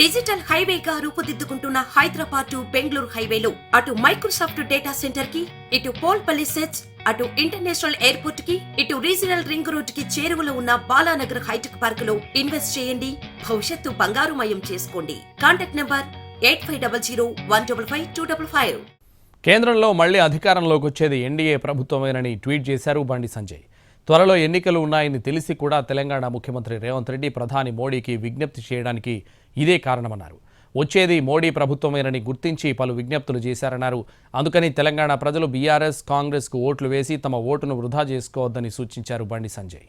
Digital హైవేగా రూపుదిద్దుకుంటున్న Hyderabad to Bengaluru హైవేలో. అటు మైక్రోసాఫ్ట్ డేటా సెంటర్కి ఇటు పోల్పల్లి సెట్స్ అటు ఇంటర్నేషనల్ ఎయిర్పోర్ట్కి ఇటు రీజనల్ రింగ్ రోడ్కి చేరువలో ఉన్న బాలానగర్ హైటెక్ పార్క్లో ఇన్వెస్ట్ చేయండి. భవిష్యత్తు బంగారుమయం చేసుకోండి. Contact number eight five double zero one double five two double five. కేంద్రంలో మళ్ళీ అధికారంలోకి వచ్చేది ఎన్డీఏ ప్రభుత్వమేనని ట్వీట్ చేశారు బండి సంజయ్. త్వరలో ఎన్నికలు ఉన్నాయని తెలిసి కూడా తెలంగాణ ముఖ్యమంత్రి రేవంత్ రెడ్డి ప్రధాని మోడీకి విజ్ఞప్తి చేయడానికి ఇదే కారణమన్నారు. వచ్చేది మోడీ ప్రభుత్వమేనని గుర్తించి పలు విజ్ఞప్తులు చేశారన్నారు. అందుకని తెలంగాణ ప్రజలు బీఆర్ఎస్ కాంగ్రెస్కు ఓట్లు వేసి తమ ఓటును వృధా చేసుకోవద్దని సూచించారు బండి సంజయ్.